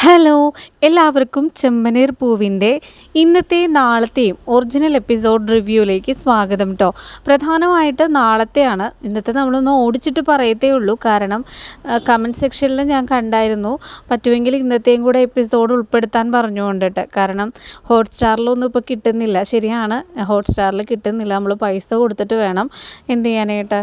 Hello എല്ലാവർക്കും ചെമ്പനീർ പൂവിന്റെ ഇന്നത്തെയും നാളത്തെയും original episode റിവ്യൂയിലേക്ക് സ്വാഗതം കേട്ടോ പ്രധാനമായിട്ട് നാളത്തെയാണ്. ഇന്നത്തെ നമ്മളൊന്ന് ഓടിച്ചിട്ട് പറയത്തേ ഉള്ളൂ. കാരണം കമന്റ് സെക്ഷനിൽ ഞാൻ കണ്ടായിരുന്നു. പറ്റുമെങ്കിൽ ഇന്നത്തെയും കൂടെ എപ്പിസോഡ് ഉൾപ്പെടുത്താൻ പറഞ്ഞുകൊണ്ടിട്ട്. കാരണം ഹോട്ട്സ്റ്റാറിലൊന്നും ഇപ്പോൾ കിട്ടുന്നില്ല. ശരിയാണ് ഹോട്ട്സ്റ്റാറിൽ കിട്ടുന്നില്ല. നമ്മൾ പൈസ കൊടുത്തിട്ട് വേണം എന്ത് ചെയ്യാനായിട്ട്.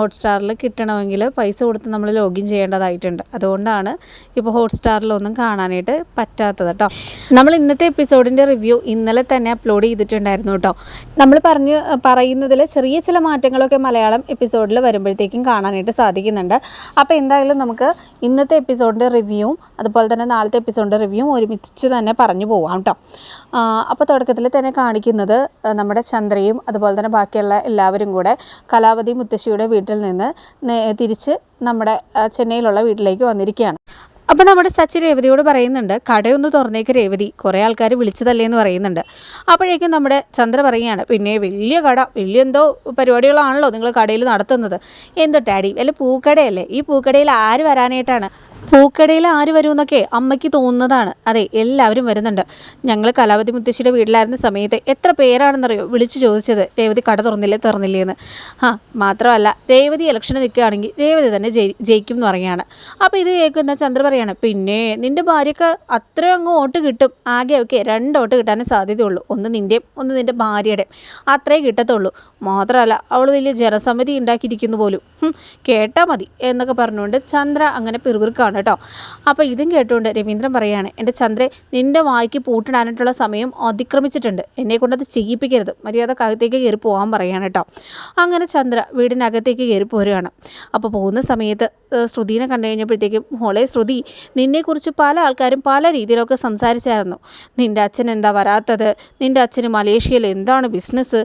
ഹോട്ട്സ്റ്റാറിൽ കിട്ടണമെങ്കിൽ പൈസ കൊടുത്ത് നമ്മൾ ലോഗിൻ ചെയ്യേണ്ടതായിട്ടുണ്ട്. അതുകൊണ്ടാണ് ഇപ്പോൾ ഹോട്ട്സ്റ്റാറിലൊന്നും കാണാനായിട്ട് പറ്റാത്തത് കേട്ടോ നമ്മൾ ഇന്നത്തെ എപ്പിസോഡിന്റെ റിവ്യൂ ഇന്നലെ തന്നെ അപ്ലോഡ് ചെയ്തിട്ടുണ്ടായിരുന്നു കേട്ടോ നമ്മൾ പറഞ്ഞ് പറയുന്നതിൽ ചെറിയ ചില മാറ്റങ്ങളൊക്കെ മലയാളം എപ്പിസോഡിൽ വരുമ്പോഴത്തേക്കും കാണാനായിട്ട് സാധിക്കുന്നുണ്ട്. അപ്പോൾ എന്തായാലും നമുക്ക് ഇന്നത്തെ എപ്പിസോഡിന്റെ റിവ്യൂവും അതുപോലെ തന്നെ നാളത്തെ എപ്പിസോഡിന്റെ റിവ്യൂവും ഒരുമിച്ച് തന്നെ പറഞ്ഞു പോവാം കേട്ടോ അപ്പോൾ തുടക്കത്തിൽ തന്നെ കാണിക്കുന്നത് നമ്മുടെ ചന്ദ്രയും അതുപോലെ തന്നെ ബാക്കിയുള്ള എല്ലാവരും കൂടെ കലാവതി മുത്തശ്ശിയുടെ വീട്ടിൽ നിന്ന് തിരിച്ച് നമ്മുടെ ചെന്നൈയിലുള്ള വീട്ടിലേക്ക് വന്നിരിക്കുകയാണ്. അപ്പോൾ നമ്മുടെ സച്ചി രേവതിയോട് പറയുന്നുണ്ട് കടയൊന്ന് തുറന്നേക്ക് രേവതി കുറേ ആൾക്കാർ വിളിച്ചതല്ലേ എന്ന് പറയുന്നുണ്ട്. അപ്പോഴേക്കും നമ്മുടെ ചന്ദ്ര പറയുകയാണ് പിന്നെ വലിയ കട വലിയ എന്തോ പരിപാടികളാണല്ലോ നിങ്ങൾ കടയിൽ നടത്തുന്നത്. എന്തോ ടാഡി അല്ലെ പൂക്കടയല്ലേ? ഈ പൂക്കടയിൽ ആര് വരാനായിട്ടാണ്? പൂക്കടയിൽ ആര് വരുമെന്നൊക്കെ അമ്മയ്ക്ക് തോന്നുന്നതാണ്. അതെ എല്ലാവരും വരുന്നുണ്ട്. ഞങ്ങൾ കലാവതി മുത്തശ്ശിയുടെ വീട്ടിലായിരുന്ന സമയത്ത് എത്ര പേരാണെന്നറിയോ? വിളിച്ചു ചോദിച്ചത്. രേവതി കട തുറന്നില്ലേ? തുറന്നില്ലേ എന്ന് ആ മാത്രമല്ല രേവതി ഇലക്ഷന് നിൽക്കുകയാണെങ്കിൽ രേവതി തന്നെ ജയി ജയിക്കും എന്ന് പറയുകയാണ്. അപ്പോൾ ഇത് കേൾക്കുന്ന ചന്ദ്ര പറയാണ് പിന്നെ നിന്റെ ഭാര്യക്ക് അത്രയും അങ്ങ് വോട്ട് കിട്ടും. ആകെ ഒക്കെ രണ്ട് വോട്ട് കിട്ടാനേ സാധ്യതയുള്ളൂ. ഒന്ന് നിന്റെയും ഒന്ന് നിന്റെ ഭാര്യയുടെയും. അത്രേ കിട്ടത്തുള്ളൂ. മാത്രമല്ല അവൾ വലിയ ജനസമിതി ഉണ്ടാക്കിയിരിക്കുന്നു പോലും. കേട്ടാൽ മതി എന്നൊക്കെ പറഞ്ഞുകൊണ്ട് ചന്ദ്ര അങ്ങനെ പിറുപിറുക്കാണ്. കേട്ടോ. അപ്പോൾ ഇതും കേട്ടുകൊണ്ട് രവീന്ദ്രൻ പറയുകയാണ് എന്റെ ചന്ദ്രെ നിന്റെ വായിക്ക് പൂട്ടിടാനായിട്ടുള്ള സമയം അതിക്രമിച്ചിട്ടുണ്ട്. എന്നെ കൊണ്ടത് ചെയ്യിപ്പിക്കരുത്. മര്യാദ അകത്തേക്ക് കയറി പോകാൻ പറയുകയാണ് കേട്ടോ. അങ്ങനെ ചന്ദ്ര വീടിനകത്തേക്ക് കയറി പോരുകയാണ് അപ്പോൾ പോകുന്ന സമയത്ത് ശ്രുതിനെ കണ്ടു കഴിഞ്ഞപ്പോഴത്തേക്കും മോളെ ശ്രുതി നിന്നെക്കുറിച്ച് പല ആൾക്കാരും പല രീതിയിലൊക്കെ സംസാരിച്ചായിരുന്നു. നിന്റെ അച്ഛൻ എന്താ വരാത്തത്? നിന്റെ അച്ഛന് മലേഷ്യയിൽ എന്താണ് ബിസിനസ്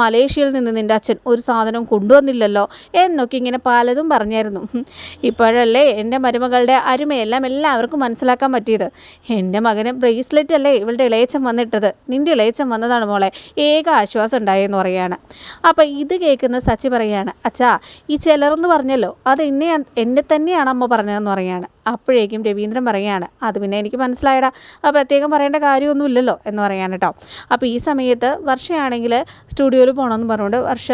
മലേഷ്യയിൽ നിന്ന് നിന്റെ അച്ഛൻ ഒരു സാധനം കൊണ്ടുവന്നില്ലല്ലോ? എന്നൊക്കെ ഇങ്ങനെ പലതും പറഞ്ഞായിരുന്നു. ഇപ്പോഴല്ലേ എന്റെ മരുമകളുടെ അരുമയെല്ലാം എല്ലാവർക്കും മനസ്സിലാക്കാൻ പറ്റിയത്. എന്റെ മകന് ബ്രേസ്ലെറ്റ് അല്ലേ ഇവളുടെ ഇളയച്ചൻ വന്നിട്ടത്. നിന്റെ ഇളയച്ചൻ വന്നതാണ് മോളെ. ഏക ആശ്വാസം ഉണ്ടായെന്ന് പറയാണ്. അപ്പോൾ ഇത് കേൾക്കുന്ന സച്ചി പറയാണ് അച്ഛാ ഈ ചിലർന്ന് പറഞ്ഞല്ലോ അത് എന്നെ എന്നെ തന്നെയാണ് അമ്മ പറഞ്ഞതെന്ന് പറയാണ്. അപ്പോഴേക്കും രവീന്ദ്രൻ പറയാണ് അത് പിന്നെ എനിക്ക് മനസ്സിലായടാ. അത് പ്രത്യേകം പറയേണ്ട കാര്യമൊന്നുമില്ലല്ലോ എന്ന് പറയാണ് കേട്ടോ അപ്പോൾ ഈ സമയത്ത് വർഷയാണെങ്കിൽ സ്റ്റുഡിയോയിൽ പോകണമെന്ന് പറഞ്ഞുകൊണ്ട് വർഷ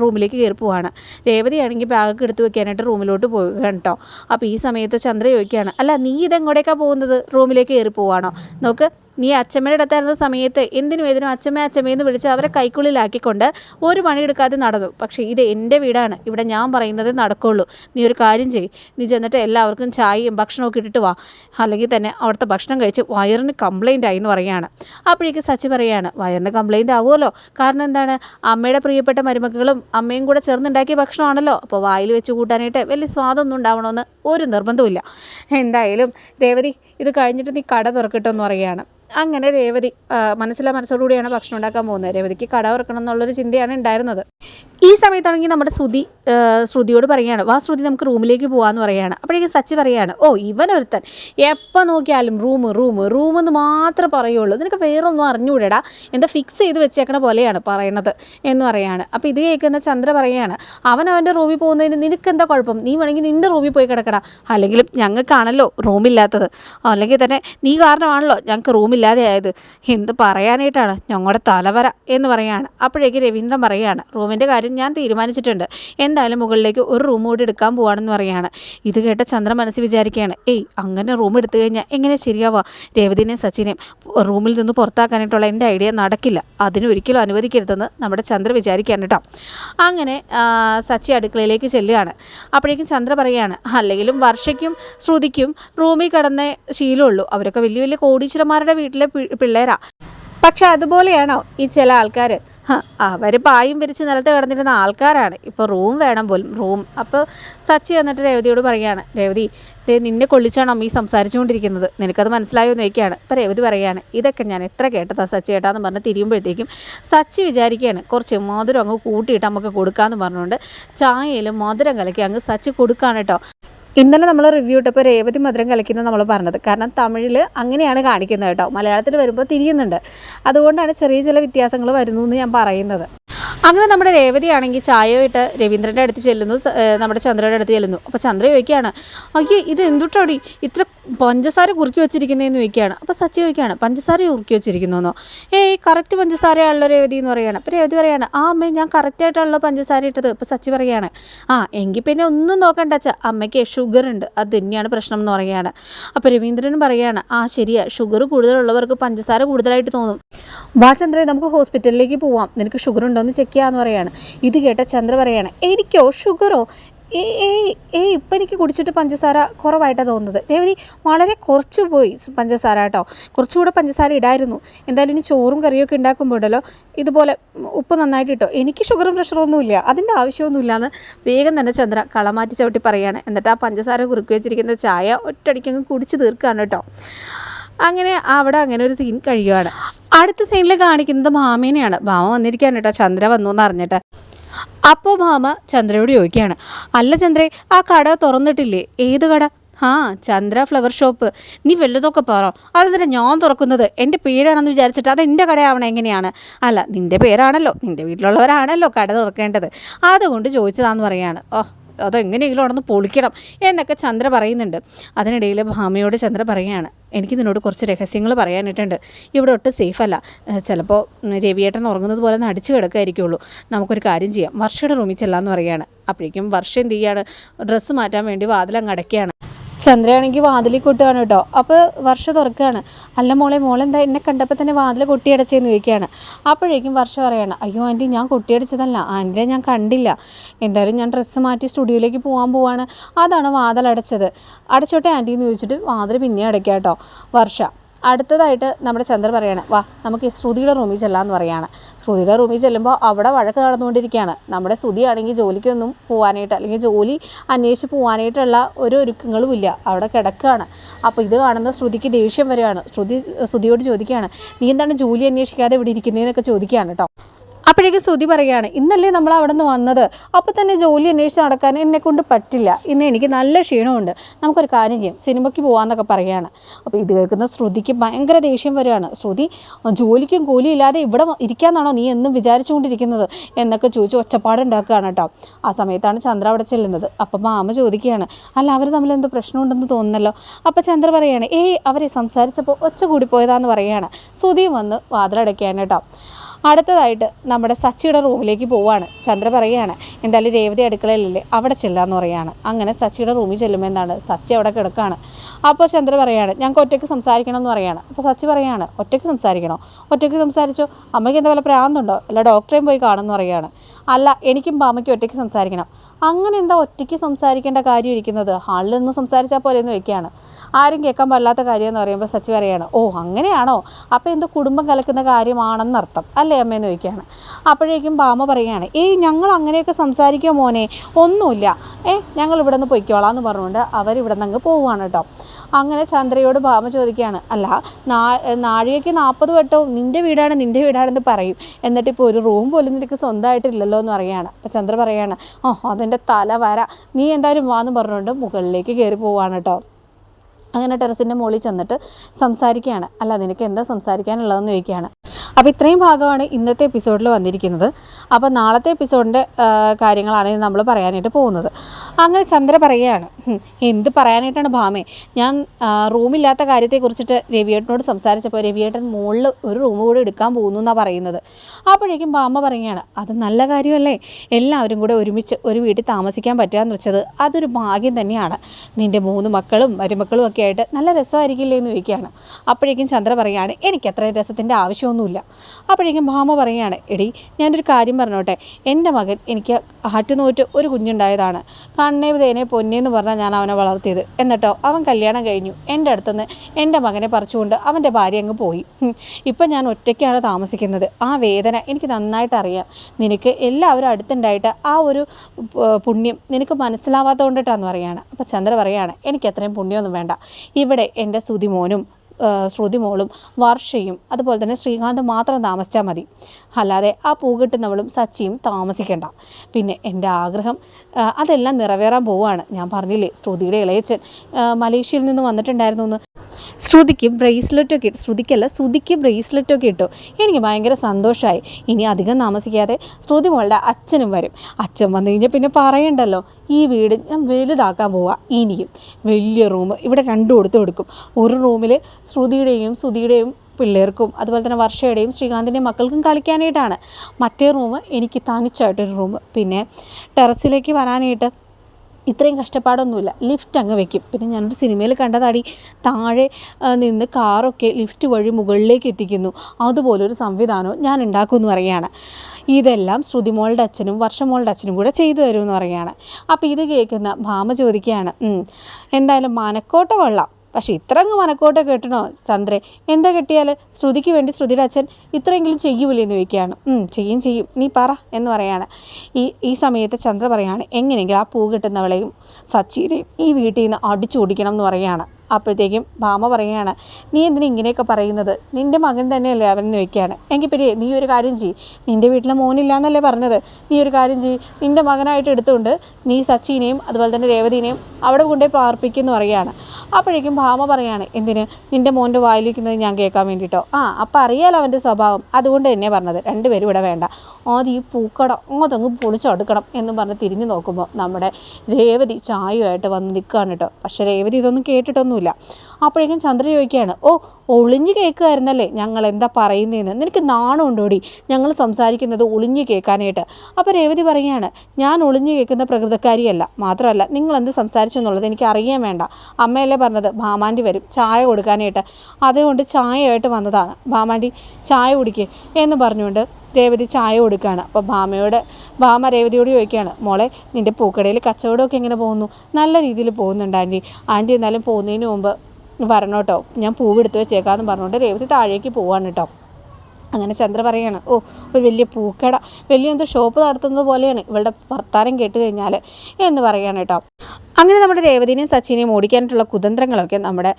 റൂമിലേക്ക് കയറി പോവാണ്. രേവതിയാണെങ്കിൽ ബാഗൊക്കെ എടുത്ത് വെക്കാനായിട്ട് റൂമിലോട്ട് പോവുകയാണ് കേട്ടോ. അപ്പോൾ ഈ സമയത്ത് ചന്ദ്ര ചോദിക്കുകയാണ് അല്ല നീ ഇതെങ്ങോട്ടേക്കാണ് പോകുന്നത്? റൂമിലേക്ക് കയറി പോവാണോ? നോക്ക് നീ അച്ഛമ്മയുടെ അടുത്തായിരുന്ന സമയത്ത് എന്തിനും ഏതിനും അച്ഛമ്മ അച്ഛമ്മയെന്ന് വിളിച്ച് അവരെ കൈക്കുള്ളിലാക്കിക്കൊണ്ട് ഒരു പണിയെടുക്കാതെ നടന്നു. പക്ഷേ ഇത് എന്റെ വീടാണ്. ഇവിടെ ഞാൻ പറയുന്നത് നടക്കുള്ളൂ. നീ ഒരു കാര്യം ചെയ്യ്. നീ ചെന്നിട്ട് എല്ലാവർക്കും ചായയും ഭക്ഷണമൊക്കെ ഇട്ടിട്ട് വാ. അല്ലെങ്കിൽ തന്നെ അവിടുത്തെ ഭക്ഷണം കഴിച്ച് വയറിന് കംപ്ലൈന്റ് ആയി എന്ന് പറയുകയാണ്. അപ്പോഴേക്ക് സച്ചി പറയുകയാണ് വയറിന് കംപ്ലൈന്റ് ആവുമല്ലോ. കാരണം എന്താണ്? അമ്മയുടെ പ്രിയപ്പെട്ട മരുമക്കളും അമ്മയും കൂടെ ചേർന്നുണ്ടാക്കിയ ഭക്ഷണമാണല്ലോ. അപ്പോൾ വായിൽ വെച്ച് കൂട്ടാനായിട്ട് വലിയ സ്വാദമൊന്നും ഉണ്ടാവണമെന്ന് ഒരു നിർബന്ധമില്ല എന്തായാലും രേവതി ഇത് കഴിഞ്ഞിട്ട് നീ കട തുറക്കട്ടെ എന്ന് പറയുകയാണ്. അങ്ങനെ രേവതി മനസ്സിലെ മനസ്സോടുകൂടിയാണ് ഭക്ഷണം ഉണ്ടാക്കാൻ പോകുന്നത്. രേവതിക്ക് കട ഉറക്കണം എന്നുള്ളൊരു ചിന്തയാണ് ഉണ്ടായിരുന്നത്. ഈ സമയത്താണെങ്കിൽ നമ്മുടെ ശ്രുതി ശ്രുതിയോട് പറയുകയാണ് വാ ശ്രുതി നമുക്ക് റൂമിലേക്ക് പോകാമെന്ന് പറയുകയാണ്. അപ്പോഴേക്കും സച്ചി പറയുകയാണ് ഓ ഇവനൊരുത്തൻ. എപ്പോൾ നോക്കിയാലും റൂം റൂം റൂം എന്ന് മാത്രമേ പറയുള്ളൂ. നിനക്ക് വേറെ ഒന്നും അറിഞ്ഞുകൂടെടാ എന്താ ഫിക്സ് ചെയ്ത് വെച്ചേക്കണ പോലെയാണ് പറയണത്. എന്ന് പറയാണ് അപ്പോൾ ഇത് കേൾക്കുന്ന ചന്ദ്ര പറയുകയാണ് അവൻ അവന്റെ റൂമിൽ പോകുന്നതിന് നിനക്ക് എന്താ കുഴപ്പം? നീ വേണമെങ്കിൽ നിന്റെ റൂമിൽ പോയി കിടക്കടാ. അല്ലെങ്കിലും ഞങ്ങൾക്കാണല്ലോ റൂമില്ലാത്തത്. അല്ലെങ്കിൽ തന്നെ നീ കാരണമാണല്ലോ ഞങ്ങൾക്ക് റൂമില്ലാതെ ആയത് എന്ത് പറയാനായിട്ടാണ്? ഞങ്ങളുടെ തലവര എന്ന് പറയാണ്. അപ്പോഴേക്ക് രവീന്ദ്രൻ പറയുകയാണ് റൂമിന്റെ കാര്യം ഞാൻ തീരുമാനിച്ചിട്ടുണ്ട്. എന്തായാലും മുകളിലേക്ക് ഒരു റൂം കൂടി എടുക്കാൻ പോവാണെന്ന് പറയാണ്. ഇത് കേട്ട ചന്ദ്ര മനസ്സിൽ വിചാരിക്കുകയാണ് ഏയ് അങ്ങനെ റൂം എടുത്തു കഴിഞ്ഞാൽ എങ്ങനെ ശരിയാവുക? രേവതിനെയും സച്ചിനെയും റൂമിൽ നിന്ന് പുറത്താക്കാനായിട്ടുള്ള എന്റെ ഐഡിയ നടക്കില്ല. അതിന് ഒരിക്കലും അനുവദിക്കരുതെന്ന് നമ്മുടെ ചന്ദ്ര വിചാരിക്കുകയാണ് കേട്ടോ. അങ്ങനെ സച്ചി അടുക്കളയിലേക്ക് ചെല്ലുകയാണ്. അപ്പോഴേക്കും ചന്ദ്ര പറയുകയാണ് അല്ലെങ്കിലും വർഷയ്ക്കും ശ്രുതിക്കും റൂമിൽ കടന്നേ ശീലമുള്ളൂ. അവരൊക്കെ വലിയ വലിയ കോടീശ്വരന്മാരുടെ വീട്ടിലെ പിള്ളേരാ. പക്ഷെ അതുപോലെയാണോ ഈ ചില ആൾക്കാർ അവർ പായും വിരിച്ച് നിലത്ത് കിടന്നിരുന്ന ആൾക്കാരാണ്. ഇപ്പോൾ റൂം വേണം പോലും റൂം. അപ്പോൾ സച്ചി എന്നിട്ട് രേവതിയോട് പറയുകയാണ് രേവതി ദേ നിന്നെ കൊള്ളിച്ചാണ് അമ്മ ഈ സംസാരിച്ചുകൊണ്ടിരിക്കുന്നത്? നിനക്കത് മനസ്സിലായോ എന്ന് ചോദിക്കുകയാണ്. ഇപ്പോൾ രേവതി പറയുകയാണ് ഇതൊക്കെ ഞാൻ എത്ര കേട്ടതാ സച്ചി ഏട്ടാന്ന് പറഞ്ഞ് തിരിയുമ്പോഴത്തേക്കും സച്ചി വിചാരിക്കുകയാണ് കുറച്ച് മധുരം അങ്ങ് കൂട്ടിയിട്ട് നമുക്ക് കൊടുക്കാമെന്ന് പറഞ്ഞുകൊണ്ട് ചായയിലും മധുരം കലക്കി അങ്ങ് സച്ചി കൊടുക്കുകയാണ് കേട്ടോ ഇന്നലെ നമ്മൾ റിവ്യൂ ഇട്ടപ്പോൾ രേവതി മധുരം കളിക്കുന്ന നമ്മൾ പറഞ്ഞത്. കാരണം തമിഴിൽ അങ്ങനെയാണ് കാണിക്കുന്നത് കേട്ടോ. മലയാളത്തിൽ വരുമ്പോൾ തിരിയുന്നുണ്ട്. അതുകൊണ്ടാണ് ചെറിയ ചില വ്യത്യാസങ്ങൾ വരുന്നു എന്ന് ഞാൻ പറയുന്നത്. അങ്ങനെ നമ്മുടെ രേവതിയാണെങ്കിൽ ചായയായിട്ട് രവീന്ദ്രന്റെ അടുത്ത് ചെല്ലുന്നു നമ്മുടെ ചന്ദ്രയുടെ അടുത്ത് ചെല്ലുന്നു. അപ്പോൾ ചന്ദ്ര ചോദിക്കുകയാണ് അയ്യേ ഇത് എന്തുട്ടോടി? ഇത്ര പഞ്ചസാര കുറുക്കി വെച്ചിരിക്കുന്നതെന്ന് ചോദിക്കുകയാണ്. അപ്പോൾ സച്ചി ചോദിക്കുകയാണ് പഞ്ചസാര കുറുക്കി വെച്ചിരിക്കുന്നതെന്നോ ഏയ് കറക്റ്റ് പഞ്ചസാരയാണല്ലോ രേവതി എന്ന് പറയുകയാണ് അപ്പോൾ രേവതി പറയുകയാണ് ആ അമ്മേ ഞാൻ കറക്റ്റായിട്ടുള്ള പഞ്ചസാര ഇട്ടത്. അപ്പോൾ സച്ചി പറയുകയാണ് ആ എങ്കിൽ പിന്നെ ഒന്നും നോക്കണ്ട അച്ഛാ അമ്മയ്ക്ക് ഷുഗർ ഉണ്ട് അത് തന്നെയാണ് പ്രശ്നം എന്ന് പറയുകയാണ് അപ്പോൾ രവീന്ദ്രൻ പറയുകയാണ് ആ ശരിയാ ഷുഗർ കൂടുതലുള്ളവർക്ക് പഞ്ചസാര കൂടുതലായിട്ട് തോന്നും. വാ ചന്ദ്ര നമുക്ക് ഹോസ്പിറ്റലിലേക്ക് പോവാം. നിനക്ക് ഷുഗർ ഉണ്ടോ എന്ന് ചെക്ക് ചെയ്യാമെന്ന് പറയാണ്. ഇത് കേട്ട ചന്ദ്ര പറയാണ് എനിക്കോ ഷുഗറോ? ഏ ഏയ് ഇപ്പം എനിക്ക് കുടിച്ചിട്ട് പഞ്ചസാര കുറവായിട്ടാണ് തോന്നുന്നത്. രേവതി വളരെ കുറച്ച് പോയി പഞ്ചസാര കേട്ടോ. കുറച്ചുകൂടെ പഞ്ചസാര ഇടായിരുന്നു. എന്തായാലും ഇനി ചോറും കറിയൊക്കെ ഉണ്ടാക്കുമ്പോൾ ഉണ്ടല്ലോ ഇതുപോലെ ഉപ്പ് നന്നായിട്ട് ഇട്ടോ. എനിക്ക് ഷുഗറും പ്രഷറും ഇല്ല അതിന്റെ ആവശ്യമൊന്നുമില്ല എന്ന് വേഗം തന്നെ ചന്ദ്ര കളമാറ്റി ചവിട്ടി പറയാണ്. എന്നിട്ട് ആ പഞ്ചസാര കുറുക്കി വെച്ചിരിക്കുന്ന ചായ ഒറ്റയടിക്കങ്ങ് കുടിച്ച് തീർക്കുകയാണ് കേട്ടോ. അങ്ങനെ അവിടെ അങ്ങനെ ഒരു സീൻ കഴിയുകയാണ് അടുത്ത സീനിൽ കാണിക്കുന്നത് ഭാമേനെയാണ് ഭാമ വന്നിരിക്കുകയാണ് കേട്ടോ. ചന്ദ്ര വന്നു എന്ന് അറിഞ്ഞിട്ട്. അപ്പോൾ ഭാമ ചന്ദ്രയോട് ചോദിക്കുകയാണ്. അല്ല ചന്ദ്രേ ആ കട തുറന്നിട്ടില്ലേ? ഏത് കട? ആ ചന്ദ്ര ഫ്ലവർ ഷോപ്പ് നീ വല്ലതൊക്കെ പറ. അതെന്തിനാ ഞാൻ തുറക്കുന്നത്? എന്റെ പേരാണെന്ന് വിചാരിച്ചിട്ട് അത് എന്റെ കടയാവണം എങ്ങനെയാണ്? അല്ല നിന്റെ പേരാണല്ലോ. നിന്റെ വീട്ടിലുള്ളവരാണല്ലോ കട തുറക്കേണ്ടത്. അതുകൊണ്ട് ചോദിച്ചതാന്ന് പറയാണ് ഓ അതെങ്ങനെയെങ്കിലും അവിടെ നിന്ന് പൊളിക്കണം എന്നൊക്കെ ചന്ദ്ര പറയുന്നുണ്ട്. അതിനിടയിൽ ഭാമയോട് ചന്ദ്ര പറയുകയാണ് എനിക്ക് നിന്നോട് കുറച്ച് രഹസ്യങ്ങൾ പറയാനിട്ടുണ്ട് ഇവിടെ ഒട്ടും സേഫല്ല ചിലപ്പോൾ രവിയേട്ടൻ ഉറങ്ങുന്നത് പോലെ നടിച്ചു കിടക്കായിരിക്കുള്ളൂ. നമുക്കൊരു കാര്യം ചെയ്യാം. വർഷയുടെ റൂമിൽ ചെല്ലാമെന്ന് പറയുകയാണ്. അപ്പോഴേക്കും വർഷം എന്ത് ചെയ്യാണ്? ഡ്രസ്സ് മാറ്റാൻ വേണ്ടി വാതിലങ്ങ് അടയ്ക്കുകയാണ്. ചന്ദ്രയാണെങ്കിൽ വാതിലിൽ കൊട്ടുകയാണ് കേട്ടോ. അപ്പോൾ വർഷ തുറക്കുകയാണ്. അല്ല മോളെ മോളെന്താ എന്നെ കണ്ടപ്പോൾ തന്നെ വാതിൽ കൊട്ടിയടച്ചെന്ന് ചോദിക്കുകയാണ്. അപ്പോഴേക്കും വർഷ പറയാണ് അയ്യോ ആന്റി ഞാൻ കൊട്ടിയടച്ചതല്ല ആന്റിയെ ഞാൻ കണ്ടില്ല. എന്തായാലും ഞാൻ ഡ്രസ്സ് മാറ്റി സ്റ്റുഡിയോയിലേക്ക് പോകാൻ പോവാണ്. അതാണ് വാതിൽ അടച്ചത്. അടച്ചോട്ടെ ആന്റി എന്ന് ചോദിച്ചിട്ട് വാതിൽ പിന്നെ അടയ്ക്കാം കേട്ടോ. വർഷ അടുത്തതായിട്ട് നമ്മുടെ ചന്ദ്രൻ പറയാണ് വാ നമുക്ക് ഈ ശ്രുതിയുടെ റൂമിൽ ചെല്ലാമെന്ന് പറയാണ്. ശ്രുതിയുടെ റൂമിൽ ചെല്ലുമ്പോൾ അവിടെ വഴക്ക് നടന്നുകൊണ്ടിരിക്കുകയാണ്. നമ്മുടെ ശ്രുതിയാണെങ്കിൽ ജോലിക്കൊന്നും പോകാനായിട്ട് അല്ലെങ്കിൽ ജോലി അന്വേഷിച്ച് പോകാനായിട്ടുള്ള ഒരു ഒരുക്കങ്ങളും ഇല്ല. അവിടെ കിടക്കുകയാണ്. അപ്പോൾ ഇത് കാണുന്ന ശ്രുതിക്ക് ദേഷ്യം വരികയാണ്. ശ്രുതി ശ്രുതിയോട് ചോദിക്കുകയാണ് നീ എന്താണ് ജോലി അന്വേഷിക്കാതെ ഇവിടെ ഇരിക്കുന്നതെന്നൊക്കെ ചോദിക്കുകയാണ് കേട്ടോ. അപ്പോഴേക്കും ശ്രുതി പറയുകയാണ് ഇന്നല്ലേ നമ്മൾ അവിടെ നിന്ന് വന്നത്? അപ്പോൾ തന്നെ ജോലി അന്വേഷിച്ച് നടക്കാൻ എന്നെ കൊണ്ട് പറ്റില്ല. ഇന്ന് എനിക്ക് നല്ല ക്ഷീണമുണ്ട്. നമുക്കൊരു കാര്യം ചെയ്യും. സിനിമയ്ക്ക് പോകാമെന്നൊക്കെ പറയുകയാണ്. അപ്പോൾ ഇത് കേൾക്കുന്ന ശ്രുതിക്ക് ഭയങ്കര ദേഷ്യം വരികയാണ്. ശ്രുതി ജോലിക്കും കൂലിയും ഇല്ലാതെ ഇവിടെ ഇരിക്കാന്നാണോ നീ എന്നും വിചാരിച്ചുകൊണ്ടിരിക്കുന്നത്? എന്നൊക്കെ ചോദിച്ച് ഒച്ചപ്പാടുണ്ടാക്കുകയാണ് കേട്ടോ. ആ സമയത്താണ് ചന്ദ്ര അവിടെ ചെല്ലുന്നത്. അപ്പം മാമ ചോദിക്കുകയാണ് അല്ല അവർ തമ്മിൽ എന്തോ പ്രശ്നമുണ്ടെന്ന് തോന്നുന്നല്ലോ? അപ്പോൾ ചന്ദ്ര പറയുകയാണ് ഏയ് അവരെ സംസാരിച്ചപ്പോൾ ഒച്ച കൂടി പോയതാന്ന് പറയുകയാണ്. ശ്രുതിയും വന്ന് വാതിലടയ്ക്കാൻ കേട്ടോ. അടുത്തതായിട്ട് നമ്മുടെ സച്ചിയുടെ റൂമിലേക്ക് പോവാണ്. ചന്ദ്ര പറയുകയാണ് എന്തായാലും രേവതി അടുക്കളയിലല്ലേ? അവിടെ ചെല്ലാന്ന് പറയുകയാണ് അങ്ങനെ സച്ചിയുടെ റൂമിൽ ചെല്ലുമ്പോൾ എന്താണ് സച്ചി അവിടെ കിടക്കുകയാണ് അപ്പോൾ ചന്ദ്ര പറയാണ് ഞങ്ങൾക്ക് ഒറ്റയ്ക്ക് സംസാരിക്കണം എന്ന് പറയാണ്. അപ്പോൾ സച്ചി പറയാണ് ഒറ്റയ്ക്ക് സംസാരിക്കണോ? ഒറ്റയ്ക്ക് സംസാരിച്ചോ? അമ്മയ്ക്ക് എന്താ വല്ല പ്രാന്തുണ്ടോ? അല്ല ഡോക്ടറെയും പോയി കാണുമെന്ന് പറയാണ്. അല്ല എനിക്കും അമ്മയ്ക്കും ഒറ്റയ്ക്ക് സംസാരിക്കണം. അങ്ങനെ എന്താ ഒറ്റയ്ക്ക് സംസാരിക്കേണ്ട കാര്യം ഇരിക്കുന്നത്? ഹാളിൽ നിന്ന് സംസാരിച്ചാൽ പോലെ എന്ന് വയ്ക്കുകയാണ് ആരും കേൾക്കാൻ പാടില്ലാത്ത കാര്യം എന്ന് പറയുമ്പോൾ സച്ചി പറയാണ് ഓ അങ്ങനെയാണോ? അപ്പോൾ എന്തോ കുടുംബം കലക്കുന്ന കാര്യമാണെന്നർത്ഥം അല്ലേ അമ്മയെന്ന് ചോദിക്കുകയാണ്. അപ്പോഴേക്കും ബാമ പറയുകയാണ് ഏയ് ഞങ്ങൾ അങ്ങനെയൊക്കെ സംസാരിക്കുമോ മോനെ? ഒന്നുമില്ല. ഏ ഞങ്ങൾ ഇവിടെ നിന്ന് പൊയ്ക്കോളാം എന്ന് പറഞ്ഞുകൊണ്ട് അവരിവിടെ നിന്ന് അങ്ങ് പോവുകയാണ് കേട്ടോ. അങ്ങനെ ചന്ദ്രയോട് ഭാമ ചോദിക്കുകയാണ്. അല്ല നാ നാഴികയ്ക്ക് നാൽപ്പത് വട്ടവും നിന്റെ വീടാണ് നിന്റെ വീടാണെന്ന് പറയും. എന്നിട്ട് ഇപ്പോൾ ഒരു റൂം പോലും നിനക്ക് സ്വന്തമായിട്ടില്ലല്ലോ എന്ന് പറയുകയാണ്. അപ്പോൾ ചന്ദ്ര പറയുകയാണ് ഓ അതിന്റെ തല വര. നീ എന്തായാലും വാന്ന് പറഞ്ഞുകൊണ്ട് മുകളിലേക്ക് കയറി പോവാണ് കേട്ടോ അങ്ങനെ ടെറസിന്റെ മുകളിൽ ചെന്നിട്ട് സംസാരിക്കുകയാണ്. അല്ല നിനക്ക് എന്താ സംസാരിക്കാനുള്ളതെന്ന് ചോദിക്കുകയാണ്. അപ്പോൾ ഇത്രയും ഭാഗമാണ് ഇന്നത്തെ എപ്പിസോഡിൽ വന്നിരിക്കുന്നത്. അപ്പോൾ നാളത്തെ എപ്പിസോഡിന്റെ കാര്യങ്ങളാണ് നമ്മൾ പറയാനായിട്ട് പോകുന്നത്. അങ്ങനെ ചന്ദ്ര പറയുകയാണ് "ഹും, എന്ത് പറയാനായിട്ടാണ് ഭാമേ? ഞാൻ റൂമില്ലാത്ത കാര്യത്തെക്കുറിച്ചിട്ട് രവിയേട്ടനോട് സംസാരിച്ചപ്പോൾ രവിയേട്ടൻ മുകളിൽ ഒരു റൂം കൂടെ എടുക്കാൻ പോകുന്നു എന്നാണ് പറയുന്നത്. അപ്പോഴേക്കും ഭാമ പറയുകയാണ് അത് നല്ല കാര്യമല്ലേ? എല്ലാവരും കൂടെ ഒരുമിച്ച് ഒരു വീട്ടിൽ താമസിക്കാൻ പറ്റുകയെന്ന് വെച്ചത് അതൊരു ഭാഗ്യം തന്നെയാണ്. നിന്റെ മൂന്ന് മക്കളും മരുമക്കളും ഒക്കെ ആയിട്ട് നല്ല രസമായിരിക്കില്ലേ? എന്ന് ചോദിക്കുകയാണ്. അപ്പോഴേക്കും ചന്ദ്ര പറയുകയാണ് എനിക്ക് അത്രയും രസത്തിന്റെ ആവശ്യമൊന്നുമില്ല. അപ്പോഴേക്കും ഭാമ പറയുകയാണ് എടി ഞാനൊരു കാര്യം പറഞ്ഞോട്ടെ. എന്റെ മകൻ എനിക്ക് ആറ്റുനോറ്റ് ഒരു കുഞ്ഞുണ്ടായതാണ്. കണ്ണേ തേനെ പൊന്നേന്ന് പറഞ്ഞാൽ ഞാൻ അവനെ വളർത്തിയത്. എന്നിട്ടോ അവൻ കല്യാണം കഴിഞ്ഞു. എന്റെ അടുത്തുനിന്ന് എന്റെ മകനെ പറിച്ചുകൊണ്ട് അവന്റെ ഭാര്യ അങ്ങ് പോയി. ഇപ്പം ഞാൻ ഒറ്റയ്ക്കാണ് താമസിക്കുന്നത്. ആ വേദന എനിക്ക് നന്നായിട്ട് അറിയാം. നിനക്ക് എല്ലാവരും അടുത്തുണ്ടായിട്ട് ആ ഒരു പുണ്യം നിനക്ക് മനസ്സിലാവാത്തതുകൊണ്ടിട്ടാന്ന് പറയുകയാണ് അപ്പോൾ ചന്ദ്ര പറയുകയാണ് എനിക്ക് അത്രയും പുണ്യമൊന്നും വേണ്ട. ഇവിടെ എന്റെ സുതിമോനും ശ്രുതിമോളും വർഷയും അതുപോലെ തന്നെ ശ്രീകാന്ത് മാത്രം താമസിച്ചാൽ മതി. അല്ലാതെ ആ പൂ കിട്ടുന്നവളും സച്ചിയും താമസിക്കേണ്ട. പിന്നെ എന്റെ ആഗ്രഹം അതെല്ലാം നിറവേറാൻ പോവുകയാണ്. ഞാൻ പറഞ്ഞില്ലേ ശ്രുതിയുടെ ഇളയച്ചൻ മലേഷ്യയിൽ നിന്ന് വന്നിട്ടുണ്ടായിരുന്നു എന്ന്. ശ്രുതിക്ക് ബ്രേസ്ലെറ്റൊക്കെ ഇട്ടു ശ്രുതിക്കല്ല ശ്രുതിക്ക് ബ്രേസ്ലെറ്റൊക്കെ ഇട്ടു. എനിക്ക് ഭയങ്കര സന്തോഷമായി ഇനി അധികം താമസിക്കാതെ ശ്രുതി മോളുടെ അച്ഛനും വരും. അച്ഛൻ വന്നു കഴിഞ്ഞാൽ പിന്നെ പറയണ്ടല്ലോ. ഈ വീട് ഞാൻ വലുതാക്കാൻ പോവാം ഇനിയും. വലിയ റൂം ഇവിടെ രണ്ടും കൊടുത്തു കൊടുക്കും ഒരു റൂമിൽ ശ്രുതിയുടെയും സുധിയുടെയും പിള്ളേർക്കും അതുപോലെ തന്നെ വർഷയുടെയും ശ്രീകാന്തിന്റെയും മക്കൾക്കും കളിക്കാനായിട്ടാണ്. മറ്റേ റൂം എനിക്ക് തനിച്ചായിട്ടൊരു റൂം പിന്നെ ടെറസിലേക്ക് വരാനായിട്ട് ഇത്രയും കഷ്ടപ്പാടൊന്നുമില്ല. ലിഫ്റ്റ് അങ്ങ് വെക്കും. പിന്നെ ഞാനൊരു സിനിമയിൽ കണ്ടതാടി താഴെ നിന്ന് കാറൊക്കെ ലിഫ്റ്റ് വഴി മുകളിലേക്ക് എത്തിക്കുന്നു. അതുപോലൊരു സംവിധാനവും ഞാൻ ഉണ്ടാക്കുമെന്ന് പറയുകയാണ്. ഇതെല്ലാം ശ്രുതിമോളുടെ അച്ഛനും വർഷമോളുടെ അച്ഛനും കൂടെ ചെയ്തു തരുമെന്ന് പറയുകയാണ്. അപ്പോൾ ഇത് കേൾക്കുന്ന ഭാമ ചോദിക്കുകയാണ് എന്തായാലും മാനക്കോട്ട കൊള്ളാം. പക്ഷേ ഇത്ര അങ്ങ് മനക്കോട്ട കെട്ടണോ ചന്ദ്രേ? എന്താ കെട്ടിയാൽ ശ്രുതിക്ക് വേണ്ടി ശ്രുതിയുടെ അച്ഛൻ ഇത്രയെങ്കിലും ചെയ്യൂലേ എന്ന് ചോദിക്കുകയാണ്. "ഉം, ചെയ്യും ചെയ്യും. നീ പറ എന്ന് പറയാണ്. ഈ ഈ സമയത്ത് ചന്ദ്ര പറയാണ് എങ്ങനെയെങ്കിലും ആ പൂ കിട്ടുന്നവളെയും സച്ചിനെയും ഈ വീട്ടിൽ നിന്ന് അടിച്ചു ഓടിക്കണം എന്ന് പറയുകയാണ് അപ്പോഴത്തേക്കും ഭാമ പറയുകയാണ് നീ എന്തിനാ ഇങ്ങനെയൊക്കെ പറയുന്നത്? നിന്റെ മകൻ തന്നെയല്ലേ അവൻ എന്ന് വയ്ക്കുകയാണ് എങ്കിൽ പിന്നെ നീ ഒരു കാര്യം ചെയ്യ്. നിന്റെ വീട്ടിലെ മോനില്ല എന്നല്ലേ പറഞ്ഞത്? നീ ഒരു കാര്യം ചെയ്യ്. നിന്റെ മകനായിട്ട് എടുത്തുകൊണ്ട് നീ സച്ചിനെയും അതുപോലെ തന്നെ രേവതിനെയും അവിടെ കൊണ്ടുപോയി പാർപ്പിക്കുന്നു പറയുകയാണ്. അപ്പോഴേക്കും ഭാമ പറയുകയാണ് എന്തിന്? നിന്റെ മോന്റെ വായിലിരിക്കുന്നത് ഞാൻ കേൾക്കാൻ വേണ്ടിയിട്ടോ? ആ അപ്പം അറിയാലോ അവന്റെ സ്വഭാവം. അതുകൊണ്ട് തന്നെ പറഞ്ഞത്. രണ്ടുപേരും ഇവിടെ വേണ്ട. ആദ്യം ഈ പൂക്കടം അതങ്ങ് പൊളിച്ചെടുക്കണം എന്ന് പറഞ്ഞ് തിരിഞ്ഞു നോക്കുമ്പോൾ നമ്മുടെ രേവതി ചായയുമായിട്ട് വന്ന് നിൽക്കുകയാണ് കേട്ടോ. പക്ഷേ രേവതി ഇതൊന്നും കേട്ടിട്ടൊന്നുമില്ല അപ്പോഴേക്കും ചന്ദ്ര ചോദിക്കുകയാണ് ഓ ഒളിഞ്ഞു കേൾക്കുമായിരുന്നല്ലേ ഞങ്ങൾ എന്താ പറയുന്നതെന്ന് നിനക്ക് നാണമുണ്ടോടി? ഞങ്ങൾ സംസാരിക്കുന്നത് ഒളിഞ്ഞു കേൾക്കാനായിട്ട്. അപ്പോൾ രേവതി പറയുകയാണ് ഞാൻ ഒളിഞ്ഞു കേൾക്കുന്ന പ്രകൃതക്കാരിയല്ല. മാത്രമല്ല നിങ്ങൾ എന്ത് സംസാരിച്ചു എന്നുള്ളത് എനിക്ക് അറിയാൻ വേണ്ട. അമ്മയല്ലേ പറഞ്ഞത് ഭാമാന്റി വരും ചായ കൊടുക്കാനായിട്ട്. അതുകൊണ്ട് ചായയായിട്ട് വന്നതാണ്. ഭാമാന്റി ചായ കുടിക്കുക എന്ന് പറഞ്ഞുകൊണ്ട് രേവതി ചായ കൊടുക്കുകയാണ്. അപ്പോൾ ഭാമയോട് ഭാമ രേവതിയോട് ചോദിക്കുകയാണ് മോളെ നിന്റെ പൂക്കടയിൽ കച്ചവടമൊക്കെ എങ്ങനെ പോകുന്നു? നല്ല രീതിയിൽ പോകുന്നുണ്ട് ആന്റി. ആന്റി എന്നാലും പോകുന്നതിന് മുമ്പ് വരണം കേട്ടോ. ഞാൻ പൂവ് എടുത്ത് വെച്ചേക്കാമെന്ന് പറഞ്ഞുകൊണ്ട് രേവതി താഴേക്ക് പോവാണ് കേട്ടോ. അങ്ങനെ ചന്ദ്ര പറയാണ് ഓ ഒരു വലിയ പൂക്കട. വലിയ എന്തോ ഷോപ്പ് നടത്തുന്നത് പോലെയാണ്. ഇവളുടെ വർത്താനം കേട്ട് കഴിഞ്ഞാൽ എന്ന് പറയാണ് കേട്ടോ. അങ്ങനെ നമ്മുടെ രേവതിനെയും സച്ചിനെയും ഓടിക്കാനായിട്ടുള്ള കുതന്ത്രങ്ങളൊക്കെ നമ്മുടെ